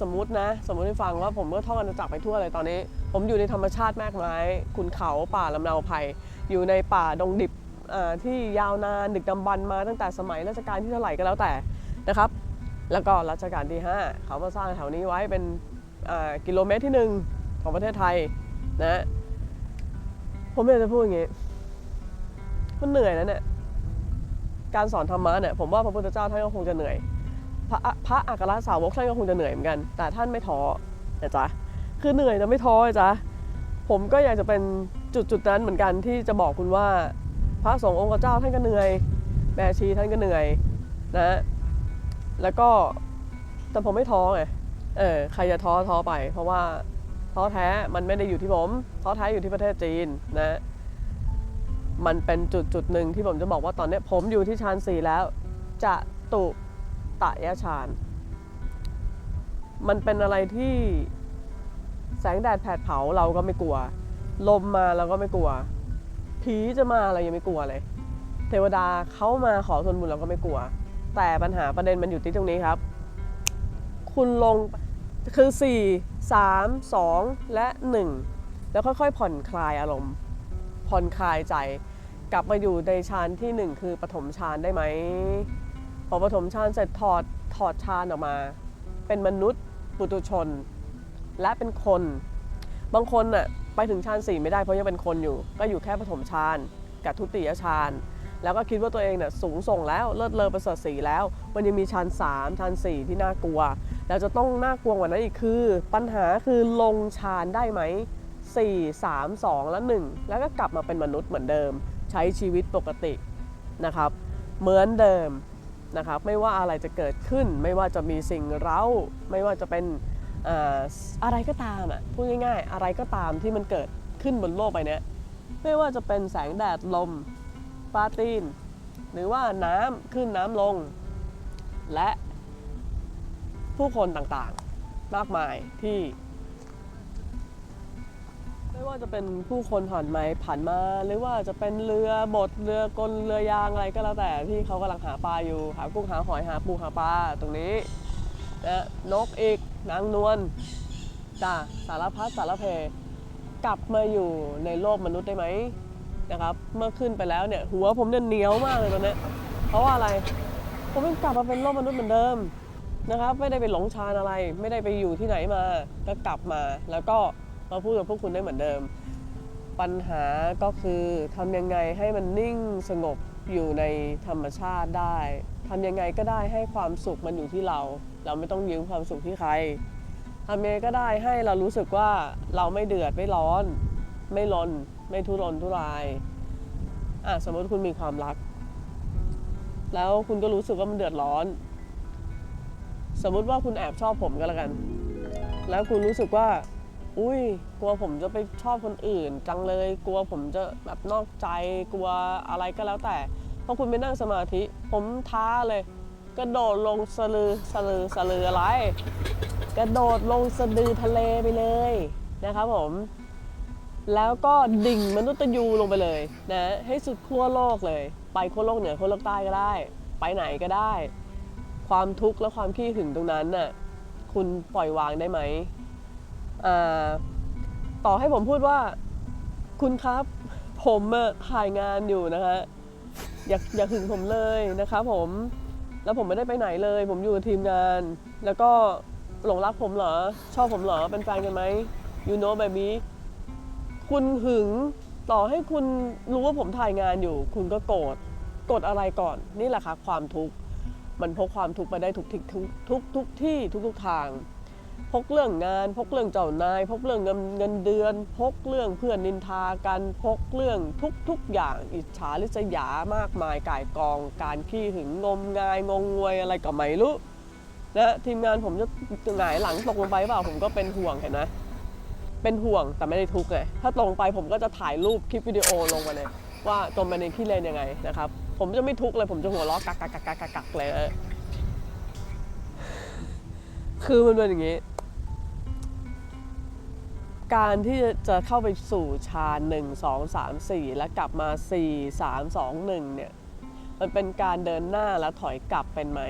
สมมตินะ สมมติให้ฟังว่าผมก็ท่องอาณาจักรไปทั่วเลยตอนนี้ ผมอยู่ในธรรมชาติมากมายคุณเขาป่าลำเนาไผ่อยู่ในป่าดงดิบที่ยาวนานดึกดำบรรมาตั้งแต่สมัยรัชกาลที่เท่าไหร่ก็แล้วแต่นะครับ แล้วก็รัชกาลที่ 5 เขามาสร้างแถวนี้ไว้เป็นกิโลเมตรที่ 1 ของประเทศไทยนะผมอยากจะพูดอย่างงี้มันเหนื่อยนะเนี่ยการสอนธรรมะเนี่ยผมว่าพระพุทธเจ้าท่านก็คงจะเหนื่อย พระพระอัครสาวกท่านก็คงจะเหนื่อยเหมือนกัน แต่ท่านไม่ท้อนะจ๊ะคือเหนื่อยแต่ไม่ท้อจ๊ะผมก็อยากจะเป็นจุดจุดนั้นเหมือนกันที่จะบอกคุณว่า พระสงฆ์องค์เจ้าท่านก็เหนื่อยแม่ชีท่านก็เหนื่อยนะ แล้วก็แต่ผมไม่ท้อไงเออใครจะท้อท้อไป เพราะว่าท้อแท้มันไม่ได้อยู่ที่ผมท้อแท้อยู่ที่ประเทศจีนนะมันเป็นจุดจุดหนึ่งที่ผมจะบอกว่าตอนเนี้ยผมอยู่ที่ชานสี่แล้ว จะตุ ตะยะฌาน มันเป็นอะไรที่แสงแดดแผดเผาเราก็ไม่กลัว ลมมาเราก็ไม่กลัว ผีจะมาเรายังไม่กลัวเลย เทวดาเขามาขอส่วนบุญเราก็ไม่กลัว แต่ปัญหาประเด็นมันอยู่ที่ตรงนี้ครับ คุณลงคือ 4 3 2 และ 1 แล้วค่อยๆ ผ่อนคลายอารมณ์ ผ่อนคลายใจ กลับมาอยู่ในฌานที่ 1 คือปฐมฌานได้ไหม พอปฐมฌานเสร็จถอดถอดฌานออกมา เป็นมนุษย์ปุตุชน และเป็นคน บางคนน่ะไปถึงฌานสี่ไม่ได้เพราะยังเป็นคนอยู่ ก็อยู่แค่ปฐมฌานกับทุติยฌานแล้วก็คิดว่าตัวเองเนี่ยสูงส่งแล้วเลิศเลอประเสริฐสีแล้ว มันยังมีฌานสามฌานสี่ที่น่ากลัว แล้วจะต้องน่ากลัวกว่านั้นอีกคือ ปัญหาคือลงฌานได้ไหม 4 3 2 และ 1 แล้วก็กลับมาเป็นมนุษย์เหมือนเดิม ใช้ชีวิตปกตินะครับ เหมือนเดิม นะครับไม่ว่าอะไรจะเกิดขึ้น ไม่ว่าจะมีสิ่งเร้า ไม่ว่าจะเป็นออะไรก็ตามอะพูดง่ายๆ อะไรก็ตามที่มันเกิดขึ้นบนโลกใบเนี้ยไม่ว่าจะเป็นแสงแดดลมปาตีน หรือว่าน้ำขึ้นน้ำลง และผู้คนต่างๆ มากมายที่ ไม่ว่าจะเป็นผู้คนผ่านไมาผ่านมา หรือว่าจะเป็นเรือบดเรือกลเรือยางอะไรก็แล้วแต่ที่เขากำลังหาปลาอยู่ หากุ้งหาหอยหาปูหาปลาตรงนี้นะนกอีกนางนวลจ้าสารพัดสารเพกลับมาอยู่ในโลกมนุษย์ได้ไหมนะครับ เมื่อขึ้นไปแล้วเนี่ยหัวผมเนี่ยเหนียวมากเลยตอนนี้เพราะว่าอะไรผมยังกลับมาเป็นโลกมนุษย์เหมือนเดิมนะครับ ไม่ได้ไปหลงชานอะไร ไม่ได้ไปอยู่ที่ไหนมาก็กลับมาแล้วก็ มาพูดกับพวกคุณได้เหมือนเดิม ปัญหาก็คือทำยังไงให้มันนิ่งสงบอยู่ในธรรมชาติได้ทำยังไงก็ได้ให้ความสุขมันอยู่ที่เรา เราไม่ต้องยืมความสุขที่ใครทำยังไงก็ได้ให้เรารู้สึกว่าเราไม่เดือดไม่ร้อน ไม่ลนไม่ทุรนทุรายอะสมมติคุณมีความรัก แล้วคุณก็รู้สึกว่ามันเดือดร้อน สมมุติว่าคุณแอบชอบผมก็แล้วกัน แล้วคุณรู้สึกว่า อุ้ยกลัวผมจะไปชอบคนอื่น จังเลยกลัวผมจะแบบนอกใจกลัวอะไรก็แล้วแต่พอคุณไปนั่งสมาธิ ผมท้าเลย กระโดดลงสลือสลือสลืออะไร กระโดดลงสะดือทะเลไปเลยนะครับผมแล้วก็ดิ่งมนุษย์ยูลงไปเลยนะให้สุดขั้วโลกเลย ไปขั้วโลกเหนือขั้วโลกใต้ก็ได้ ไปไหนก็ได้ ความทุกข์และความขี้หึงตรงนั้นน่ะคุณปล่อยวางได้ไหม ต่อให้ผมพูดว่าคุณครับผมถ่ายงานอยู่นะคะอย่าอย่าหึงผมเลยนะครับผมแล้วผมไม่ได้ไปไหนเลย ผมอยู่กับทีมงาน แล้วก็หลงรักผมเหรอ ชอบผมเหรอ เป็นแฟนกันไหม you know baby คุณหึงต่อให้คุณรู้ว่าผมถ่ายงานอยู่ คุณก็โกรธโกรธอะไรก่อน นี่แหละค่ะความทุกข์ มันพกความทุกข์ไปได้ทุกที่ทุกทุกทุกที่ทุกทุกทาง พกเรื่องงานพกเรื่องเจ้านาย พกเรื่องเงินเงินเดือน พกเรื่องเพื่อนนินทากันพกเรื่องทุกทุกอย่างอิจฉาริษยามากมายก่ายกอง การขี้หึงงมงายงงงวยอะไรก็ไม่รู้นะทีมงานผมจะหงายหลังตกลงไปเปล่าผมก็เป็นห่วงเห็นไหมเป็นห่วงแต่ไม่ได้ทุกข์เลยถ้าตรงไปผมก็จะถ่ายรูปคลิปวิดีโอลงมาเลยว่าจมไปในขี้เลนยังไงนะครับ ผมจะไม่ทุกข์เลยผมจะหัวเราะกักกักกักกักกักกักเลยคือมันเป็นอย่างนี้ การที่จะเข้าไปสู่ฌานหนึ่งสองสามสี่และกลับมาสี่สามสองหนึ่งเนี่ย มันเป็นการเดินหน้าและถอยกลับเป็นไหม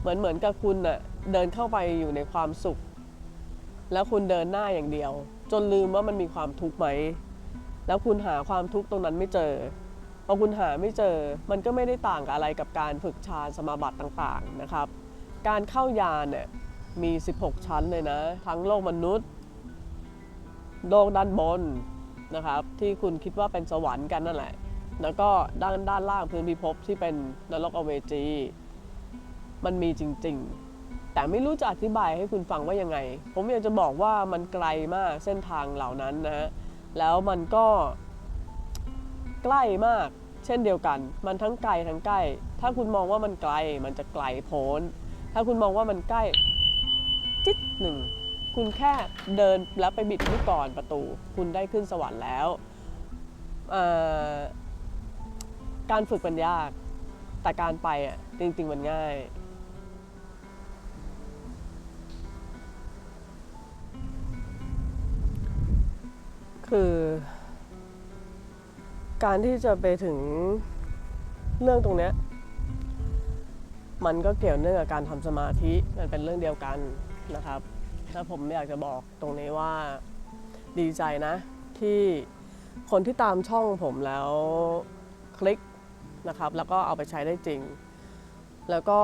เหมือนเหมือนกับคุณน่ะเดินเข้าไปอยู่ในความสุข แล้วคุณเดินหน้าอย่างเดียว จนลืมว่ามันมีความทุกข์ไหม แล้วคุณหาความทุกข์ตรงนั้นไม่เจอพอคุณหาไม่เจอ มันก็ไม่ได้ต่างกับอะไรกับการฝึกฌานสมาบัติต่างๆนะครับ การเข้ายานเนี่ยมี 16 ชั้นเลยนะ ทั้งโลกมนุษย์ โลกด้านบนนะครับ ที่คุณคิดว่าเป็นสวรรค์กันนั่นแหละ แล้วก็ด้านด้านล่างพื้นพิภพที่เป็นนรกอเวจี มันมีจริง ๆ แต่ไม่รู้จะอธิบายให้คุณฟังว่ายังไง ผมอยากจะบอกว่ามันไกลมากเส้นทางเหล่านั้นนะฮะแล้วมันก็ใกล้มากเช่นเดียวกัน มันทั้งไกลทั้งใกล้ ถ้าคุณมองว่ามันไกล มันจะไกลโพ้น ถ้าคุณมองว่ามันใกล้ จิตหนึ่ง คุณแค่เดินแล้วไปบิดลูกกรประตู คุณได้ขึ้นสวรรค์แล้ว การฝึกมันยาก แต่การไปอะจริง ๆ มันง่ายคือการที่จะไปถึงเรื่องตรงเนี้ยมันก็เกี่ยวเนื่องกับการทำสมาธิมันเป็นเรื่องเดียวกันนะครับ ถ้าผมอยากจะบอกตรงนี้ว่าดีใจนะ ที่คนที่ตามช่องผมแล้วคลิกนะครับ แล้วก็เอาไปใช้ได้จริง แล้วก็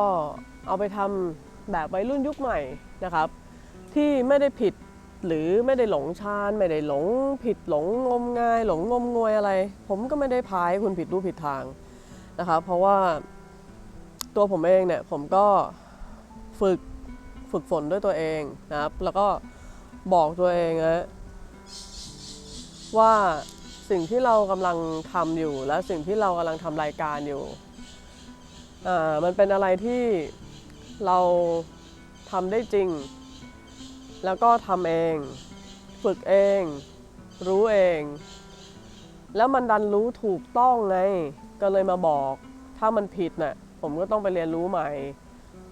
เอาไปทำแบบวัยรุ่นยุคใหม่นะครับ ที่ไม่ได้ผิดหรือไม่ได้หลงชาญไม่ได้หลงผิดหลงงมงาย หลงงมงวยอะไร ผมก็ไม่ได้พายคุณผิดรูปผิดทางนะครับ เพราะว่าตัวผมเองเนี่ยผมก็ฝึก ฝึกฝนด้วยตัวเองนะครับ แล้วก็บอกตัวเองนะว่าสิ่งที่เรากำลังทำอยู่ และสิ่งที่เรากำลังทำรายการอยู่มันเป็นอะไรที่เราทำได้จริง แล้วก็ทำเอง ฝึกเอง รู้เอง แล้วมันดันรู้ถูกต้องไง ก็เลยมาบอก ถ้ามันผิดน่ะผมก็ต้องไปเรียนรู้ใหม่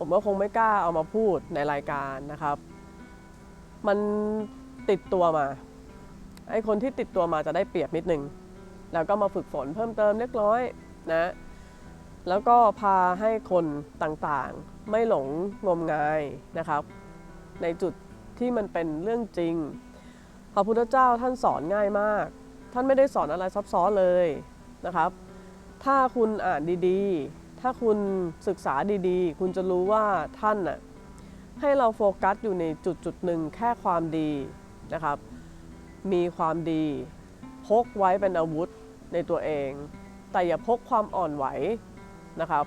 ผมก็คงไม่กล้าเอามาพูดในรายการนะครับ มันติดตัวมา ไอ้คนที่ติดตัวมาจะได้เปรียบนิดนึง แล้วก็มาฝึกฝนเพิ่มเติมเล็กน้อยนะ แล้วก็พาให้คนต่างๆ ไม่หลงงมงายนะครับ ในจุดที่มันเป็นเรื่องจริง พระพุทธเจ้าท่านสอนง่ายมาก ท่านไม่ได้สอนอะไรซับซ้อนเลยนะครับ ถ้าคุณอ่านดีๆ ถ้าคุณศึกษาดีๆ คุณจะรู้ว่าท่านน่ะให้เราโฟกัสอยู่ในจุดจุดหนึ่งแค่ความดีนะครับ มีความดีพกไว้เป็นอาวุธในตัวเอง แต่อย่าพกความอ่อนไหวนะครับ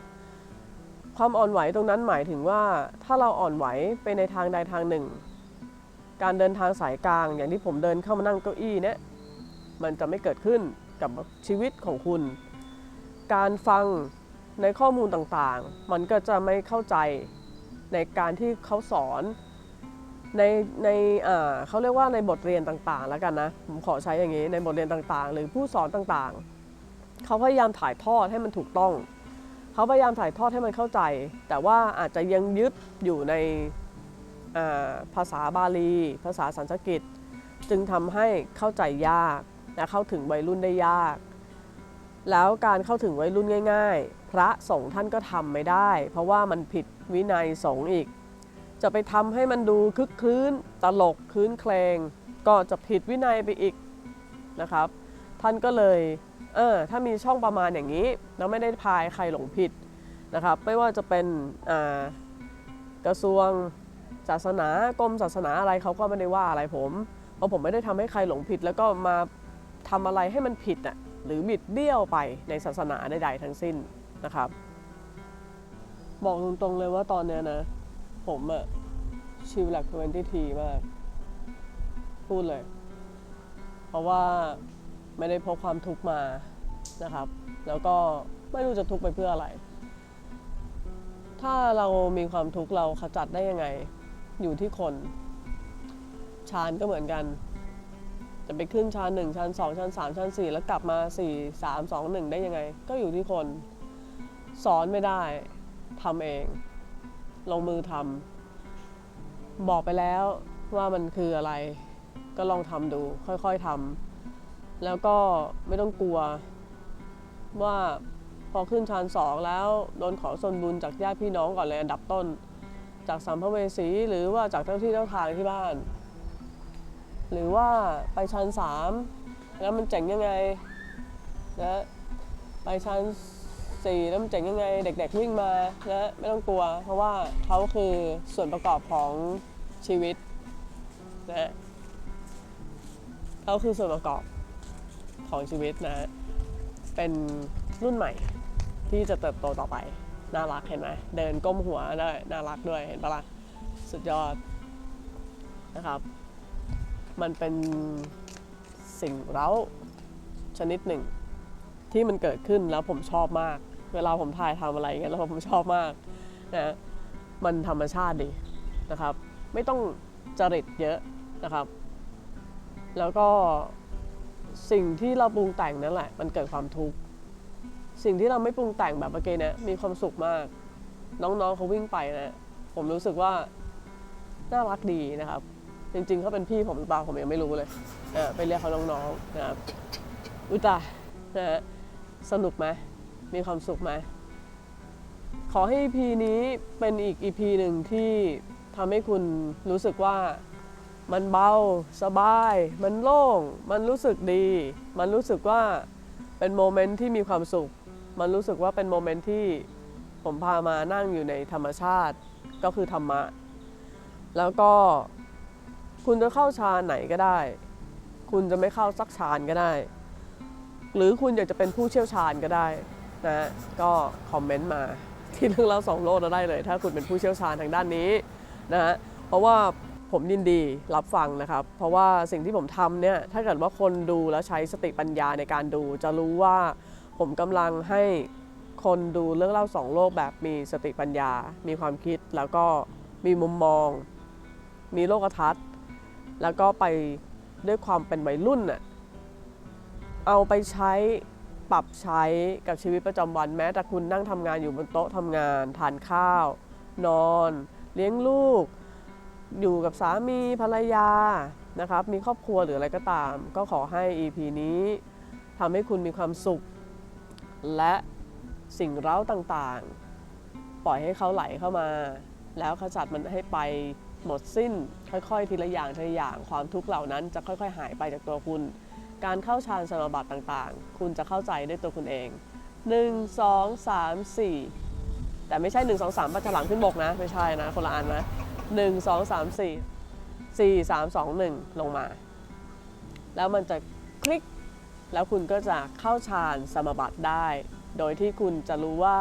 ความอ่อนไหวตรงนั้นหมายถึงว่าถ้าเราอ่อนไหวไปในทางใดทางหนึ่ง การเดินทางสายกลางอย่างที่ผมเดินเข้ามานั่งเก้าอี้เนี่ยมันจะไม่เกิดขึ้นกับชีวิตของคุณ การฟัง ในข้อมูลต่างๆ มันก็จะไม่เข้าใจในการที่เขาสอนในในเขาเรียกว่าในบทเรียนต่างๆ แล้วกันนะ ผมขอใช้อย่างนี้ในบทเรียนต่างๆ หรือผู้สอนต่างๆ เขาพยายามถ่ายทอดให้มันถูกต้อง เขาพยายามถ่ายทอดให้มันเข้าใจ แต่ว่าอาจจะยังยึดอยู่ในาภาษาบาลี ภาษาสันสกฤต จึงทำให้เข้าใจยากและเข้าถึงวัยรุ่นได้ยาก แล้วการเข้าถึงวัยรุ่นง่าย ๆ พระสงฆ์ท่านก็ทำไม่ได้ เพราะว่ามันผิดวินัยสงฆ์อีก จะไปทำให้มันดูคึกคลื้น ตลกคืนเคลงก็จะผิดวินัยไปอีกนะครับ ท่านก็เลยเออถ้ามีช่องประมาณอย่างนี้แล้วไม่ได้พายใครหลงผิดนะครับ ไม่ว่าจะเป็นกระทรวงศาสนากรมศาสนาอะไรเขาก็ไม่ได้ว่าอะไรผม เพราะผมไม่ได้ทำให้ใครหลงผิด แล้วก็มาทำอะไรให้มันผิดอะ หรือบิดเบี้ยวไปในศาสนาใดๆทั้งสิ้นนะครับ บอกตรงๆเลยว่าตอนเนี้ยนะ ผมอะชิลหลักทเวนตี้ทีมาก พูดเลย เพราะว่าไม่ได้พกความทุกข์มานะครับ แล้วก็ไม่รู้จะทุกข์ไปเพื่ออะไร ถ้าเรามีความทุกข์เราขจัดได้ยังไง อยู่ที่คน ชานก็เหมือนกัน จะไปขึ้นชานหนึ่งชานสองชานสามชานสี่แล้วกลับมาสี่สามสองหนึ่งได้ยังไง ก็อยู่ที่คนสอนไม่ได้ทำเอง ลงมือทำบอกไปแล้วว่ามันคืออะไร ก็ลองทำดู ค่อยๆทำแล้วก็ไม่ต้องกลัว ว่าพอขึ้นชานสองแล้วโดนขอส่วนบุญจากญาติพี่น้องก่อนเลยอันดับต้น จากสัมภเวสีหรือว่าจากเจ้าที่เจ้าทางที่บ้าน หรือว่าไปชั้นสามแล้วมันเจ๋งยังไงนะไปชั้นสี่แล้วมันเจ๋งยังไง เด็ก ๆ วิ่งมานะไม่ต้องกลัว เพราะว่าเขาคือส่วนประกอบของชีวิตนะเขาคือส่วนประกอบของชีวิตนะ เป็นรุ่นใหม่ที่จะเติบโตต่อไป น่ารักเห็นไหมเดินก้มหัวได้น่ารักด้วยเห็นปะล่ะสุดยอดนะครับ มันเป็นสิ่งเร้าชนิดหนึ่ง ที่มันเกิดขึ้นแล้วผมชอบมาก เวลาผมถ่ายทำอะไรอย่างเงี้ยแล้วผมชอบมากนะมันธรรมชาติดีนะครับ ไม่ต้องจริตเยอะนะครับ แล้วก็สิ่งที่เราปรุงแต่งนั่นแหละ มันเกิดความทุกข์สิ่งที่เราไม่ปรุงแต่งแบบเมื่อกี้เนี่ยมีความสุขมาก น้องๆเขาวิ่งไปนะ ผมรู้สึกว่าน่ารักดีนะครับ จริง ๆเขาเป็นพี่ผมหรือเปล่าผมยังไม่รู้เลยเออไปเรียกเขาน้องๆนะครับอุตานะฮะสนุกไหมมีความสุขไหมขอให้ EP นี้เป็นอีก EP หนึ่งที่ทำให้คุณรู้สึกว่ามันเบาสบาย มันโล่ง มันรู้สึกดี มันรู้สึกว่าเป็นโมเมนต์ที่มีความสุข มันรู้สึกว่าเป็นโมเมนต์ที่ผมพามานั่งอยู่ในธรรมชาติก็คือธรรมะ แล้วก็ คุณจะเข้าฌานไหนก็ได้ คุณจะไม่เข้าสักฌานก็ได้ หรือคุณอยากจะเป็นผู้เชี่ยวชาญก็ได้นะก็คอมเมนต์มาที่เรื่องเล่าสองโลกเราได้เลย ถ้าคุณเป็นผู้เชี่ยวชาญทางด้านนี้นะฮะเพราะว่าผมยินดีรับฟังนะครับ เพราะว่าสิ่งที่ผมทำเนี่ยถ้าเกิดว่าคนดูแล้วใช้สติปัญญาในการดู จะรู้ว่าผมกำลังให้คนดูเรื่องเล่าสองโลกแบบมีสติปัญญา มีความคิดแล้วก็มีมุมมอง มีโลกทัศน์ แล้วก็ไปด้วยความเป็นวัยรุ่นน่ะเอาไปใช้ปรับใช้กับชีวิตประจำวันแม้แต่คุณนั่งทำงานอยู่บนโต๊ะทำงาน ทานข้าว นอน เลี้ยงลูก อยู่กับสามีภรรยานะครับ มีครอบครัวหรืออะไรก็ตาม ก็ขอให้ EP นี้ทำให้คุณมีความสุข และสิ่งเร้าต่างๆ ปล่อยให้เขาไหลเข้ามา แล้วขจัดมันให้ไป หมดสิ้น ค่อยๆ ทีละอย่างทีละอย่างความทุกข์เหล่านั้นจะค่อยๆ หายไปจากตัวคุณ การเข้าฌานสมาบัติต่างๆ คุณจะเข้าใจด้วยตัวคุณเอง 1 2 3 4 แต่ไม่ใช่ 1 2 3ปัจฉลังขึ้นบกนะ ไม่ใช่นะ คนละอันนะ 1 2 3 4 4 3 2 1 ลงมา แล้วมันจะคลิกแล้วคุณก็จะเข้าฌานสมาบัติได้ โดยที่คุณจะรู้ว่า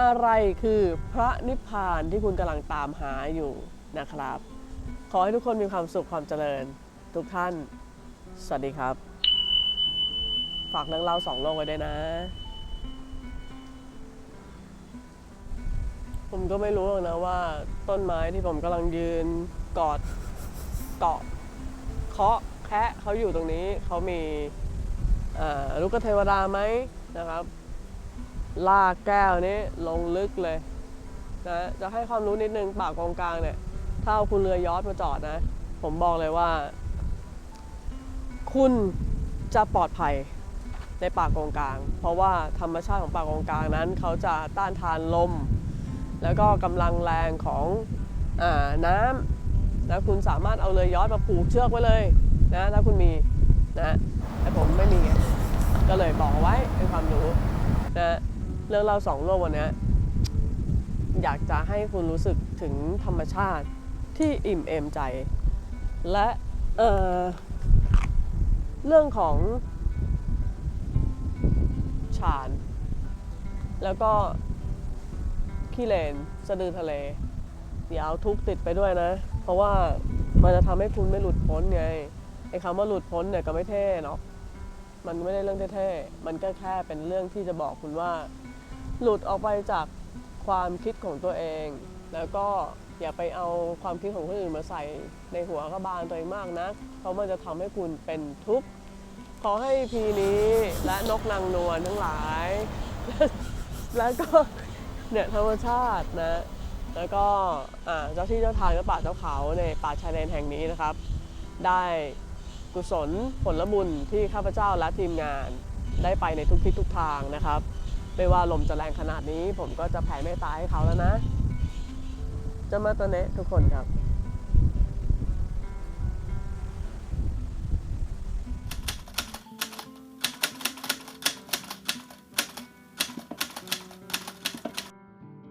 อะไรคือพระนิพพานที่คุณกำลังตามหาอยู่ นะครับ ขอให้ทุกคนมีความสุขความเจริญ ทุกท่าน สวัสดีครับ ฝากเรื่องเล่าสองโลกไว้ด้วยนะ ผมก็ไม่รู้หรอกนะว่าต้นไม้ที่ผมกำลังยืนกอดเกาะเคาะแคะเขาอยู่ตรงนี้เขามีลูกเทวดาไหมนะครับ ลากแก้วนี้ลงลึกเลยนะจะให้ความรู้นิดนึงปากกองกลางเนี่ย ถ้าเอาคุณเรือยอชต์มาจอดนะ ผมบอกเลยว่า คุณจะปลอดภัยในป่ากงกลาง เพราะว่าธรรมชาติของป่ากงกลางนั้น เขาจะต้านทานลม แล้วก็กำลังแรงของอน้ำแล้วคุณสามารถเอาเรือยอชต์มาผูกเชือกไว้เลยนะถ้าคุณมีนะแต่ผมไม่มีก็เลยบอกไว้เป็นความรู้นะเรื่องเราสองโลกวันนี้อยากจะให้คุณรู้สึกถึงธรรมชาติ ที่อิ่มเอมใจ และเเรื่องของฉาน แล้วก็ขี้เลนสะดือทะเลอย่าเอาทุกติดไปด้วยนะ เพราะว่ามันจะทำให้คุณไม่หลุดพ้นไงไอ้คำว่าหลุดพ้นเนี่ยก็ไม่เท่เนาะมันไม่ได้เรื่องเท่ๆ มันก็แค่เป็นเรื่องที่จะบอกคุณว่า หลุดออกไปจากความคิดของตัวเอง แล้วก็ อย่าไปเอาความคิดของคนอื่นมาใส่ในหัวกระบาลตัวเองมากนะเพราะมันจะทำให้คุณเป็นทุกข์ขอให้พีนี้และนกนางนวลทั้งหลาย แล้วก็เนี่ยธรรมชาตินะ แล้วก็เจ้าที่เจ้าทางเจ้าป่าเจ้าเขาในป่าชายแดนแห่งนี้นะครับ ได้กุศลผลบุญที่ข้าพเจ้าและทีมงานได้ไปในทุกทิศทุกทางนะครับ ไม่ว่าลมจะแรงขนาดนี้ ผมก็จะแผ่เมตตาให้เขาแล้วนะ จะมาตอนนี้ทุกคนครับ